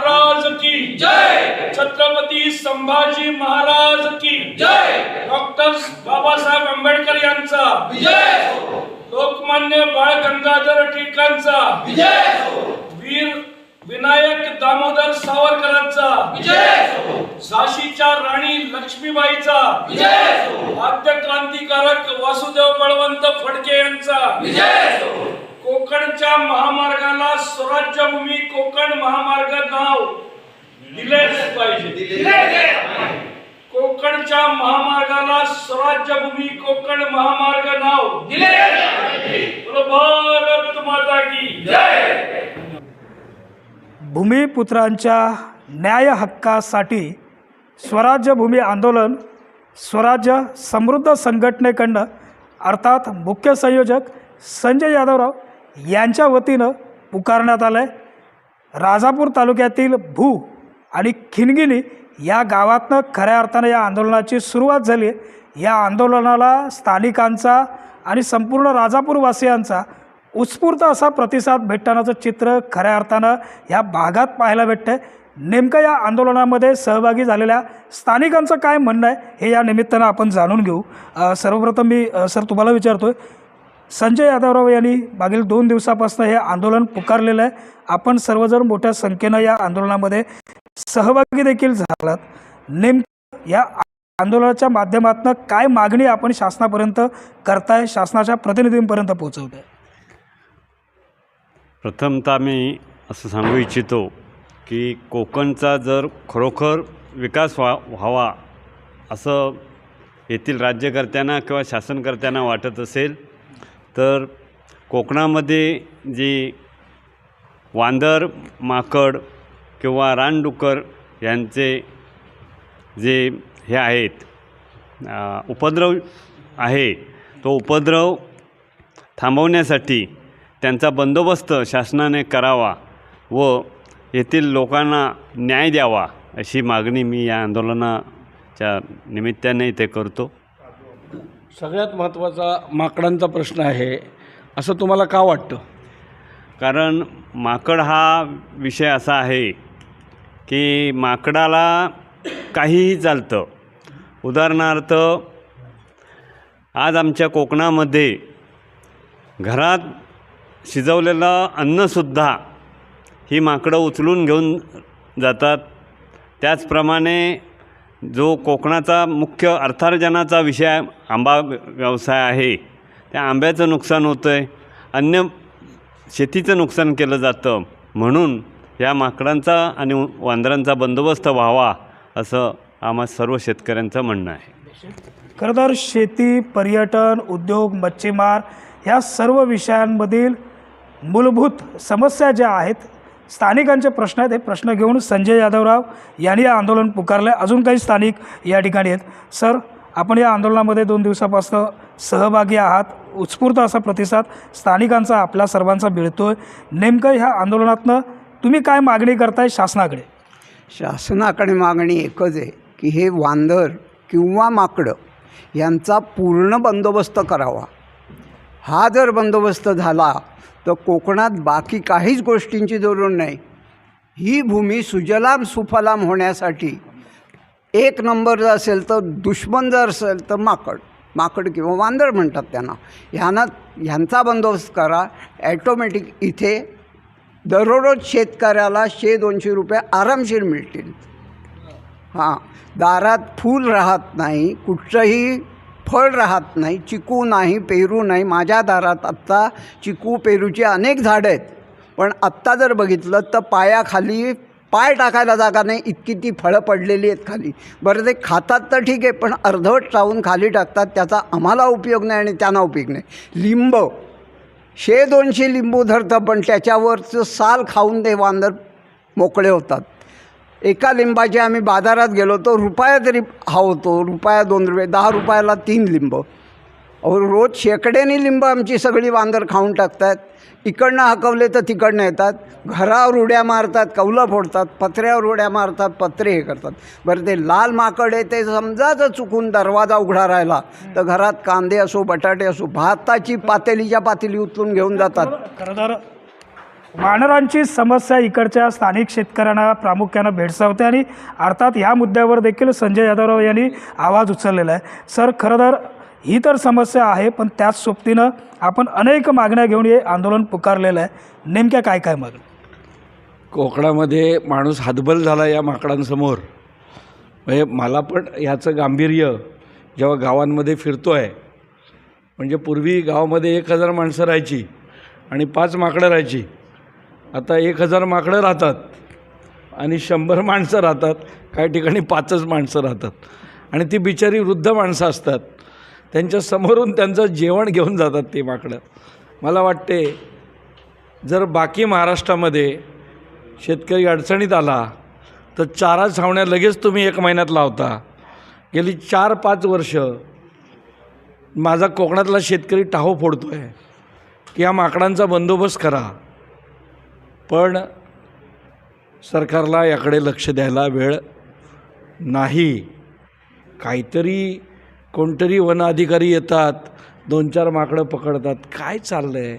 महाराज की छत्रपती संभाजी महाराज की डॉक्टर बाबासाहेब आंबेडकर यांचा लोकमान्य बाळ गंगाधर टिळकांचा वीर विनायक दामोदर सावरकरांचा झाशीच्या राणी लक्ष्मीबाईचा आद्य क्रांतिकारक वासुदेव बळवंत फडके यांचा कोकणच्या महामार्गाला स्वराज्यभूमी कोकण महामार्ग नाव दिलेच पाहिजे. कोकणच्या महामार्गाला स्वराज्यभूमी कोकण महामार्ग नाव दिले भारत माता की भूमिपुत्रांच्या न्याय हक्कासाठी स्वराज्य भूमी आंदोलन स्वराज्य समृद्ध संघटनेकडनं अर्थात मुख्य संयोजक संजय यादवराव यांच्या वतीनं पुकारण्यात आलं आहे राजापूर तालुक्यातील भू आणि खिनगिनी या गावातनं खऱ्या अर्थानं या आंदोलनाची सुरुवात झाली आहे. या आंदोलनाला स्थानिकांचा आणि संपूर्ण राजापूरवासियांचा उत्स्फूर्त असा प्रतिसाद भेटतानाचं चित्र खऱ्या अर्थानं या भागात पाहायला भेटतं आहे नेमकं या आंदोलनामध्ये सहभागी झालेल्या स्थानिकांचं काय म्हणणं आहे हे या निमित्तानं आपण जाणून घेऊ. सर्वप्रथम मी सर तुम्हाला विचारतो आहे संजय यादवराव यांनी मागील दोन दिवसापासून हे आंदोलन पुकारलेलं आहे. आपण सर्वजण मोठ्या संख्येनं या आंदोलनामध्ये सहभागी देखील झालात. नेमकं या आंदोलनाच्या माध्यमातून काय मागणी आपण शासनापर्यंत करताय शासनाच्या प्रतिनिधींपर्यंत पोहोचवताय? प्रथमतः मी असं सांगू इच्छितो की कोकणचा जर खरोखर विकास व्हा व्हावा असं येथील राज्यकर्त्यांना किंवा शासनकर्त्यांना वाटत असेल तर कोकणामध्ये जी वांदर माकड किंवा रानडुक्कर यांचे जे हे आहेत उपद्रव आहे तो उपद्रव थांबवण्यासाठी त्यांचा बंदोबस्त शासनाने करावा व येथील लोकांना न्याय द्यावा अशी मागणी मी या आंदोलनाच्या निमित्ताने इथे करतो. सगळ्यात महत्त्वाचा माकडांचा प्रश्न आहे असं तुम्हाला का वाटतं? कारण माकड हा विषय असा आहे की माकडाला काहीही चालतं. उदाहरणार्थ आज आमच्या कोकणामध्ये घरात शिजवलेलं अन्नसुद्धा ही माकडं उचलून घेऊन जातात. त्याचप्रमाणे जो कोकणाचा मुख्य अर्थार्जनाचा विषय आंबा व्यवसाय आहे त्या आंब्याचं नुकसान होतं आहे अन्य शेतीचं नुकसान केलं जातं. म्हणून या माकडांचा आणि वांदरांचा बंदोबस्त व्हावा असं आम्हा सर्व शेतकऱ्यांचं म्हणणं आहे. खरं तर शेती पर्यटन उद्योग मच्छीमार ह्या सर्व विषयांमधील मूलभूत समस्या ज्या आहेत स्थानिकांचे प्रश्न आहेत. हे प्रश्न घेऊन संजय यादवराव यांनी या आंदोलन पुकारलं आहे अजून काही स्थानिक या ठिकाणी आहेत. सर आपण या आंदोलनामध्ये दोन दिवसापासून सहभागी आहात. उत्स्फूर्त असा प्रतिसाद स्थानिकांचा आपल्या सर्वांचा मिळतो आहे नेमकं ह्या आंदोलनातनं तुम्ही काय मागणी करताय शासनाकडे? शासनाकडे मागणी एकच आहे की हे वांदर किंवा माकडं यांचा पूर्ण बंदोबस्त करावा. हा जर बंदोबस्त झाला तर कोकणात बाकी काहीच गोष्टींची जरूर नाही. ही भूमी सुजलाम सुफलाम होण्यासाठी एक नंबर जर असेल तर दुश्मन जर असेल तर माकड माकड किंवा वांदर म्हणतात त्यांना. ह्यांना ह्यांचा बंदोबस्त करा ॲटोमॅटिक इथे दररोज शेतकऱ्याला शे दोनशे रुपये आरामशीर मिळतील. हां दारात फूल राहत नाही कुठचंही फळ राहत नाही चिकू नाही पेरू नाही. माझ्या दारात आत्ता चिकू पेरूची अनेक झाडं आहेत. पण आत्ता जर बघितलं तर पायाखाली पाय टाकायला जागा नाही इतकी ती फळं पडलेली आहेत खाली. बरं ते खातात तर ठीक आहे पण अर्धवट चावून खाली टाकतात त्याचा आम्हाला उपयोग नाही आणि त्यांना उपयोग नाही. लिंब. शे दोनशे लिंबू धरतं पण त्याच्यावरचं साल खाऊन ते वांदर मोकळे होतात. एका लिंबाचे आम्ही बाजारात गेलो तो रुपया तरी हा होतो रुपया दोन रुपये दहा रुपयाला तीन लिंब. अहो रोज शेकड्याने लिंब आमची सगळी वांदर खाऊन टाकतात. इकडनं हकवले तर तिकडनं येतात. घरावर उड्या मारतात कौलं फोडतात पत्र्यावर उड्या मारतात पत्रे हे करतात. बरं ते लाल माकड आहे ते समजा जर चुकून दरवाजा उघडा राहिला. तर घरात कांदे असो बटाटे असो भाताची पातेलीच्या पातेली उचलून घेऊन जातात. वानरांची समस्या इकडच्या स्थानिक शेतकऱ्यांना प्रामुख्यानं भेडसावते आणि अर्थात ह्या मुद्द्यावर देखील संजय यादवराव यांनी आवाज उचललेला आहे. सर खरं तर ही तर समस्या आहे पण त्याच सोबतीनं आपण अनेक मागण्या घेऊन हे आंदोलन पुकारलेलं आहे. नेमक्या काय काय मग कोकणामध्ये माणूस हातबल झाला या माकडांसमोर. म्हणजे मला पण ह्याचं गांभीर्य जेव्हा गावांमध्ये फिरतो आहे म्हणजे पूर्वी गावामध्ये एक हजार माणसं राहायची आणि पाच माकडं राहायची. आता एक हजार माकडं राहतात आणि शंभर माणसं राहतात काही ठिकाणी पाचच माणसं राहतात. आणि ती बिचारी वृद्ध माणसं असतात. त्यांच्या समोरून त्यांचं जेवण घेऊन जातात ती माकडं. मला वाटते जर बाकी महाराष्ट्रामध्ये शेतकरी अडचणीत आला तर चारा छावण्या लगेच तुम्ही एक महिन्यात लावता. गेली चार पाच वर्ष माझा कोकणातला शेतकरी टाहो फोडतो आहे की या माकडांचा बंदोबस्त करा. पण सरकारला याकडे लक्ष द्यायला वेळ नाही. काहीतरी कोणतरी वन अधिकारी येतात दोन चार माकडं पकडतात. काय चाललं आहे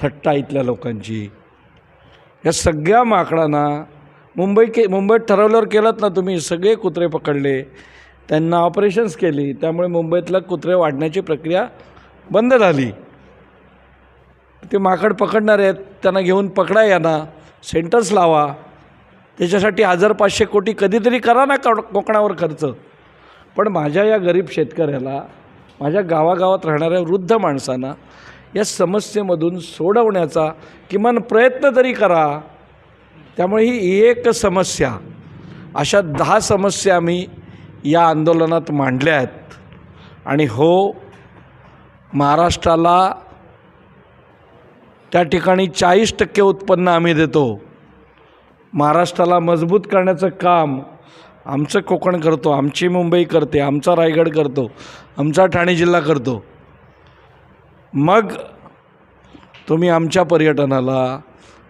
थट्टा इथल्या लोकांची. या सगळ्या माकडांना मुंबई के मुंबईत ठरवल्यावर केलात ना तुम्ही सगळे कुत्रे पकडले. त्यांना ऑपरेशन्स केली त्यामुळे मुंबईतला कुत्रे वाढण्याची प्रक्रिया बंद झाली. ते माकड पकडणारे आहेत त्यांना घेऊन पकडा यांना सेंटर्स लावा. त्याच्यासाठी हजार पाचशे कोटी कधीतरी करा ना कोकणावर खर्च. पण माझ्या या गरीब शेतकऱ्याला माझ्या गावागावात राहणाऱ्या वृद्ध माणसांना या समस्येमधून सोडवण्याचा किमान प्रयत्न तरी करा. त्यामुळे ही एक समस्या. अशा दहा समस्या आम्ही या आंदोलनात मांडल्या आहेत. आणि हो महाराष्ट्राला त्या ठिकाणी चाळीस टक्के उत्पन्न आम्ही देतो. महाराष्ट्राला मजबूत करण्याचं काम आमचं कोकण करतो आमची मुंबई करते आमचा रायगड करतो आमचा ठाणे जिल्हा करतो. मग तुम्ही आमच्या पर्यटनाला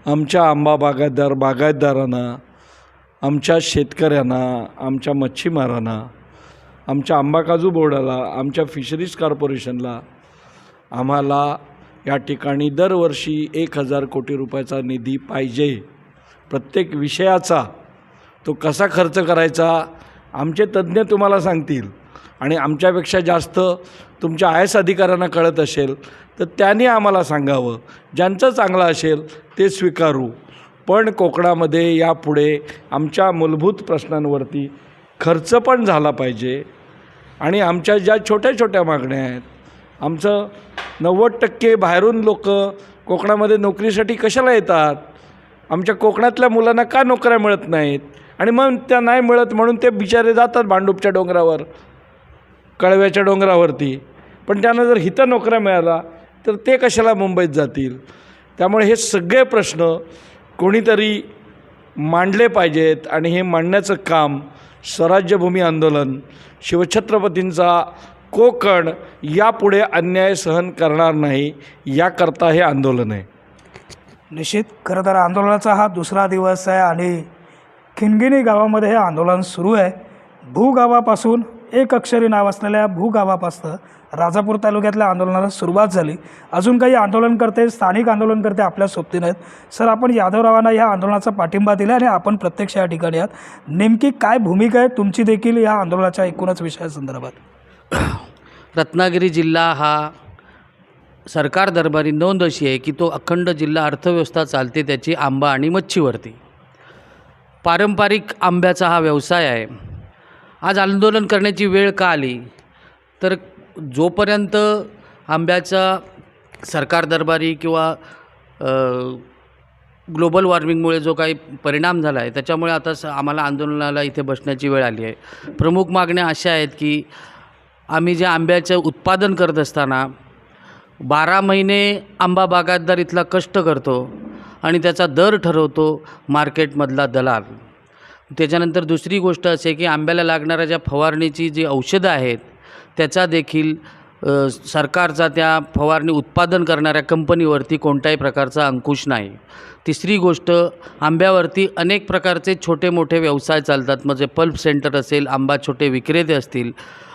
आमच्या आंबा बागायतदार बागायतदारांना आमच्या शेतकऱ्यांना आमच्या मच्छीमारांना आमच्या आंबा काजू बोर्डाला आमच्या फिशरीज कॉर्पोरेशनला आम्हाला या ठिकाणी दरवर्षी एक हजार कोटी रुपयाचा निधी पाहिजे. प्रत्येक विषयाचा तो कसा खर्च करायचा आमचे तज्ज्ञ तुम्हाला सांगतील. आणि आमच्यापेक्षा जास्त तुमच्या आय एस अधिकाऱ्यांना कळत असेल तर त्यांनी आम्हाला सांगावं. ज्यांचं चांगलं असेल ते स्वीकारू. पण कोकणामध्ये यापुढे आमच्या मूलभूत प्रश्नांवरती खर्च पण झाला पाहिजे. आणि आमच्या ज्या छोट्या छोट्या मागण्या आहेत आमचं नव्वद टक्के बाहेरून लोक कोकणामध्ये नोकरीसाठी कशाला येतात? आमच्या कोकणातल्या मुलांना का नोकऱ्या मिळत नाहीत? आणि मग त्या नाही मिळत म्हणून ते बिचारे जातात भांडूपच्या डोंगरावर कळव्याच्या डोंगरावरती. पण त्यांना जर हिथं नोकऱ्या मिळाला तर ते कशाला मुंबईत जातील? त्यामुळे हे सगळे प्रश्न कोणीतरी मांडले पाहिजेत आणि हे मांडण्याचं काम स्वराज्यभूमी आंदोलन शिवछत्रपतींचा कोकण यापुढे अन्याय सहन करणार नाही याकरता हे आंदोलन आहे. निश्चित खरं तर आंदोलनाचा हा दुसरा दिवस आहे आणि खिनगिनी गावामध्ये हे आंदोलन सुरू आहे. भूगावापासून एक अक्षरी नाव असलेल्या भूगावापासनं राजापूर तालुक्यातल्या आंदोलनाला सुरुवात झाली. अजून काही आंदोलनकर्ते स्थानिक आंदोलनकर्ते आपल्या सोबतीनं आहेत. सर आपण यादवरावांना या आंदोलनाचा पाठिंबा दिला आणि आपण प्रत्यक्ष या ठिकाणी आहात. नेमकी काय भूमिका आहे तुमची देखील या आंदोलनाच्या एकूणच विषयासंदर्भात? रत्नागिरी जिल्हा हा सरकार दरबारी नोंद अशी आहे की तो अखंड जिल्हा अर्थव्यवस्था चालते त्याची आंबा आणि मच्छीवरती. पारंपरिक आंब्याचा हा व्यवसाय आहे. आज आंदोलन करण्याची वेळ का आली? तर जोपर्यंत आंब्याचा सरकार दरबारी किंवा ग्लोबल वॉर्मिंगमुळे जो काही परिणाम झाला आहे त्याच्यामुळे आता स आम्हाला आंदोलनाला इथे बसण्याची वेळ आली आहे. प्रमुख मागण्या अशा आहेत की आम्ही जे आंब्याचं उत्पादन करत असताना बारा महिने आंबा बागायतदार इथला कष्ट करतो आणि त्याचा दर ठरवतो मार्केटमधला दलाल. त्याच्यानंतर दुसरी गोष्ट अशी आहे की आंब्याला लागणाऱ्या ज्या फवारणीची जी औषधं आहेत त्याचा देखील सरकारचा त्या फवारणी उत्पादन करणाऱ्या कंपनीवरती कोणत्याही प्रकारचा अंकुश नाही. तिसरी गोष्ट आंब्यावरती अनेक प्रकारचे छोटे मोठे व्यवसाय चालतात. म्हणजे पल्प सेंटर असेल आंबा छोटे विक्रेते असतील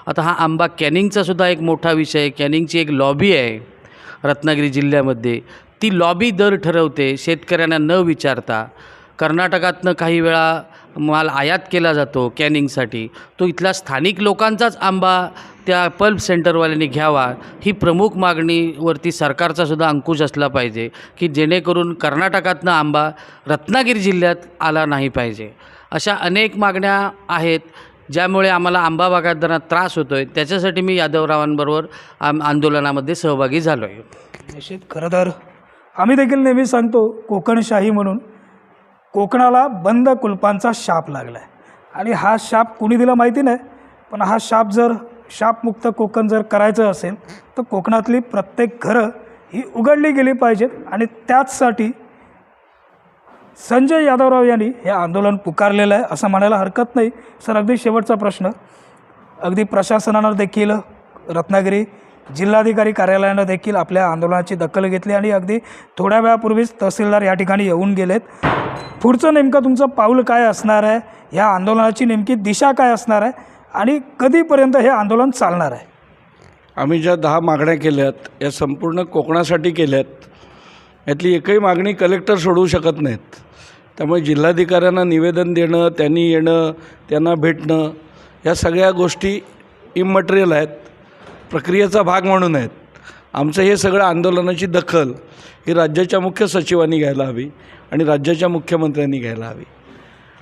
आता हा आंबा कॅनिंगचा सुद्धा एक मोठा विषय आहे. कॅनिंगची एक लॉबी आहे रत्नागिरी जिल्ह्यामध्ये. ती लॉबी दर ठरवते शेतकऱ्यांना न विचारता. कर्नाटकातनं काही वेळा माल आयात केला जातो कॅनिंगसाठी. तो इथल्या स्थानिक लोकांचाच आंबा त्या पल्प सेंटरवाल्यांनी घ्यावा ही प्रमुख मागणीवरती सरकारचा सुद्धा अंकुश असला पाहिजे की जेणेकरून कर्नाटकातनं आंबा रत्नागिरी जिल्ह्यात आला नाही पाहिजे. अशा अनेक मागण्या आहेत. ज्यामुळे आम्हाला आंबा बागायतदारांना त्रास होतो आहे त्याच्यासाठी मी यादवरावांबरोबर आम आंदोलनामध्ये सहभागी झालो आहे निश्चित. खरं तर आम्ही देखील नेहमी सांगतो कोकणशाही म्हणून कोकणाला बंद कुलपांचा शाप लागला आहे आणि हा शाप कुणी दिला माहिती नाही पण हा शाप जर शापमुक्त कोकण जर करायचं असेल तर कोकणातली प्रत्येक घरं ही उघडली गेली पाहिजेत आणि त्याचसाठी संजय यादवराव यांनी हे आंदोलन पुकारलेलं आहे असं म्हणायला हरकत नाही. सर अगदी शेवटचा प्रश्न. अगदी प्रशासनानं देखील रत्नागिरी जिल्हाधिकारी कार्यालयानं देखील आपल्या आंदोलनाची दखल घेतली आणि अगदी थोड्या वेळापूर्वीच तहसीलदार या ठिकाणी येऊन गेलेत. पुढचं नेमकं तुमचं पाऊल काय असणार आहे? ह्या आंदोलनाची नेमकी दिशा काय असणार आहे? आणि कधीपर्यंत हे आंदोलन चालणार आहे? आम्ही ज्या दहा मागण्या केल्यात या संपूर्ण कोकणासाठी केल्यात यातली एकही मागणी कलेक्टर सोडवू शकत नाहीत. त्यामुळे जिल्हाधिकाऱ्यांना निवेदन देणं त्यांनी येणं त्यांना भेटणं या सगळ्या गोष्टी इममटेरियल आहेत. प्रक्रियेचा भाग म्हणून आहेत. आमचं हे सगळं आंदोलनाची दखल ही राज्याच्या मुख्य सचिवांनी घ्यायला हवी आणि राज्याच्या मुख्यमंत्र्यांनी घ्यायला हवी.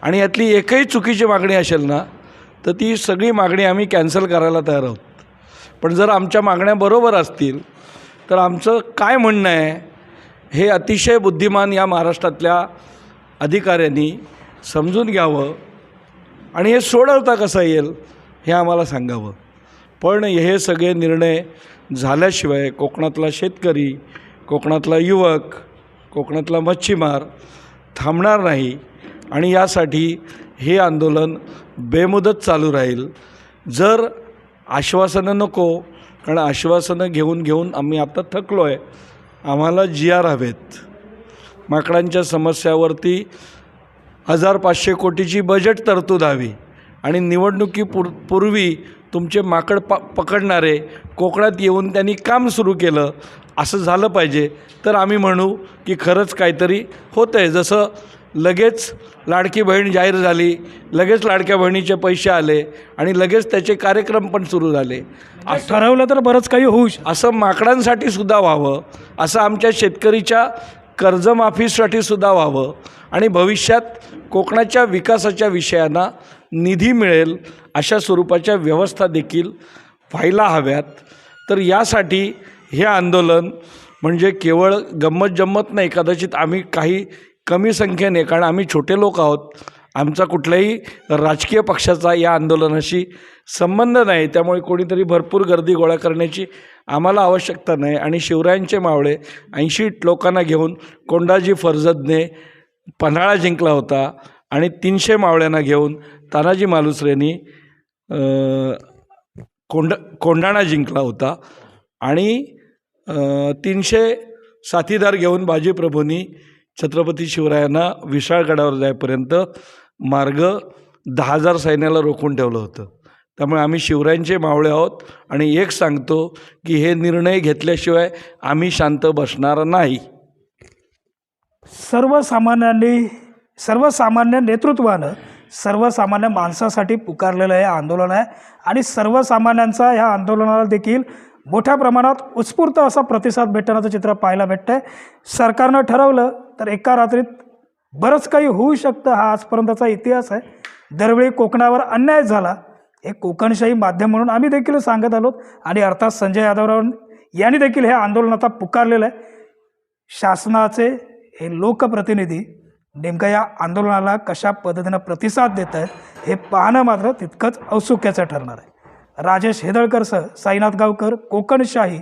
आणि यातली एकही चुकीची मागणी असेल ना तर ती सगळी मागणी आम्ही कॅन्सल करायला तयार आहोत. पण जर आमच्या मागण्या बरोबर असतील तर आमचं काय म्हणणं आहे हे अतिशय बुद्धिमान या महाराष्ट्रातल्या अधिकाऱ्यांनी समजून घ्यावं आणि हे सोडवता कसं येईल हे आम्हाला सांगावं. पण हे सगळे निर्णय झाल्याशिवाय कोकणातला शेतकरी कोकणातला युवक कोकणातला मच्छीमार थांबणार नाही आणि यासाठी हे आंदोलन बेमुदत चालू राहील. जर आश्वासनं नको कारण आश्वासनं घेऊन घेऊन आम्ही आता थकलो आहे आम्हाला जी आर हवेत. माकडांच्या समस्यावरती हजार पाचशे कोटीची बजेट तरतूद हवी आणि निवडणुकी पूर पूर्वी तुमचे माकड प पकडणारे कोकणात येऊन त्यांनी काम सुरू केलं असं झालं पाहिजे. तर आम्ही म्हणू की खरंच काहीतरी होतं आहे जसं लगेच लाडकी बहीण जाहीर झाली लगेच लाडक्या बहिणीचे पैसे आले आणि लगेच त्याचे कार्यक्रम पण सुरू झाले. ठरवलं तर बरंच काही होऊ असं माकडांसाठी सुद्धा व्हावं असं आमच्या शेतकरीच्या कर्जमाफीसाठी सुद्धा व्हावं आणि भविष्यात कोकणाच्या विकासाच्या विषयांना निधी मिळेल अशा स्वरूपाच्या व्यवस्था देखील व्हायला हव्यात. तर यासाठी हे आंदोलन म्हणजे केवळ गंमत जम्मत नाही कदाचित आम्ही काही कमी संख्येने कारण आम्ही छोटे लोक आहोत आमचा कुठल्याही राजकीय पक्षाचा या आंदोलनाशी संबंध नाही. त्यामुळे कोणीतरी भरपूर गर्दी गोळा करण्याची आम्हाला आवश्यकता नाही. आणि शिवरायांचे मावळे ऐंशी लोकांना घेऊन कोंडाजी फरजदने पन्हाळा जिंकला होता आणि तीनशे मावळ्यांना घेऊन तानाजी मालुसरेंनी कोंड कोंढाणा जिंकला होता. आणि तीनशे साथीदार घेऊन बाजीप्रभूंनी छत्रपती शिवरायांना विशाळगडावर जाईपर्यंत मार्ग दहा हजार सैन्याला रोखून ठेवलं होतं. त्यामुळे आम्ही शिवरायांचे मावळे आहोत आणि एक सांगतो की हे निर्णय घेतल्याशिवाय आम्ही शांत बसणार नाही. सर्वसामान्यांनी सर्वसामान्य नेतृत्वानं सर्वसामान्य माणसासाठी पुकारलेलं हे आंदोलन आहे आणि सर्वसामान्यांचा ह्या आंदोलनाला देखील मोठ्या प्रमाणात उत्स्फूर्त असा प्रतिसाद भेटण्याचं चित्र पाहायला भेटतं आहे सरकारनं ठरवलं तर एका रात्रीत बरंच काही होऊ शकतं हा आजपर्यंतचा इतिहास आहे. दरवेळी कोकणावर अन्याय झाला. हे कोकणशाही माध्यम म्हणून आम्ही देखील सांगत आलो आणि अर्थात संजय यादवराव यांनी देखील हे आंदोलन आता पुकारलेलं आहे. शासनाचे हे लोकप्रतिनिधी नेमकं या आंदोलनाला कशा पद्धतीनं प्रतिसाद देत आहेत हे पाहणं मात्र तितकंच औत्सुक्याचं ठरणार आहे. राजेश हेदळकरसह साईनाथ गावकर कोकणशाही.